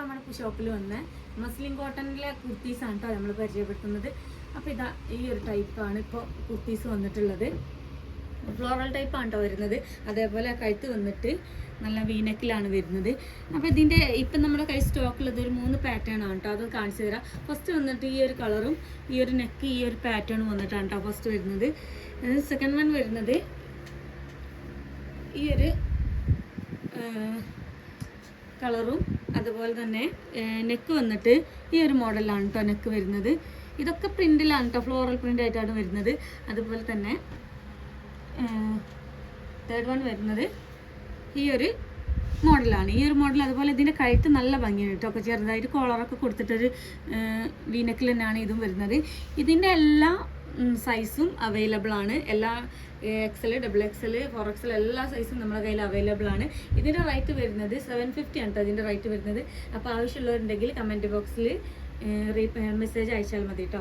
അപ്പോൾ നമ്മുടെ ഷോപ്പിൽ വന്ന. മസ്ലിൻ കോട്ടണിലെ കുർത്തീസാണ് കേട്ടോ നമ്മൾ പരിചയപ്പെടുത്തുന്നത്. അപ്പോൾ ഇതാ ഈ ഒരു ടൈപ്പാണ് ഇപ്പോൾ കുർത്തീസ് വന്നിട്ടുള്ളത്. ഫ്ലോറൽ ടൈപ്പാണ് കേട്ടോ വരുന്നത്. അതേപോലെ കഴുത്ത് വന്നിട്ട് നല്ല വീനക്കിലാണ് വരുന്നത്. അപ്പോൾ ഇതിന്റെ ഇപ്പം നമ്മുടെ കൈ സ്റ്റോക്കുള്ളത് ഒരു മൂന്ന് പാറ്റേൺ ആണ് കേട്ടോ അത് കാണിച്ചു തരാം. ഫസ്റ്റ് വന്നിട്ട് ഈ ഒരു കളറും ഈ ഒരു നെക്ക് ഈ ഒരു പാറ്റേണും വന്നിട്ടാണ് കേട്ടോ ഫസ്റ്റ് വരുന്നത്. സെക്കൻഡ് വൺ വരുന്നത് ഈ ഒരു കളറും അതുപോലെ തന്നെ നെക്ക് വന്നിട്ട് ഈ ഒരു മോഡലാണ് കേട്ടോ നെക്ക് വരുന്നത്. ഇതൊക്കെ പ്രിന്റിലാണ് കേട്ടോ ഫ്ലോറൽ പ്രിന്റ് ആയിട്ടാണ് വരുന്നത്. അതുപോലെ തന്നെ തേർഡ് വൺ വരുന്നത് ഈ ഒരു മോഡലാണ് ഈ ഒരു മോഡൽ അതുപോലെ ഇതിന്റെ കഴുത്ത് നല്ല ഭംഗിയാണ് കേട്ടോ അപ്പോൾ ചെറുതായിട്ട് കോളറൊക്കെ കൊടുത്തിട്ടൊരു വീനക്കിൽ തന്നെയാണ് ഇതും വരുന്നത്. ഇതിന്റെ എല്ലാ സൈസും അവൈലബിൾ ആണ്. എല്ലാ XL double XL four XL എല്ലാ സൈസും നമ്മുടെ കയ്യിൽ അവൈലബിൾ ആണ്. ഇതിന്റെ റേറ്റ് വരുന്നത് സെവൻ ഫിഫ്റ്റി ആണ് ഇതിന്റെ റേറ്റ് വരുന്നത്. അപ്പോൾ ആവശ്യമുള്ളവരുണ്ടെങ്കിൽ കമന്റ് ബോക്സിൽ മെസ്സേജ് അയച്ചാൽ മതി കേട്ടോ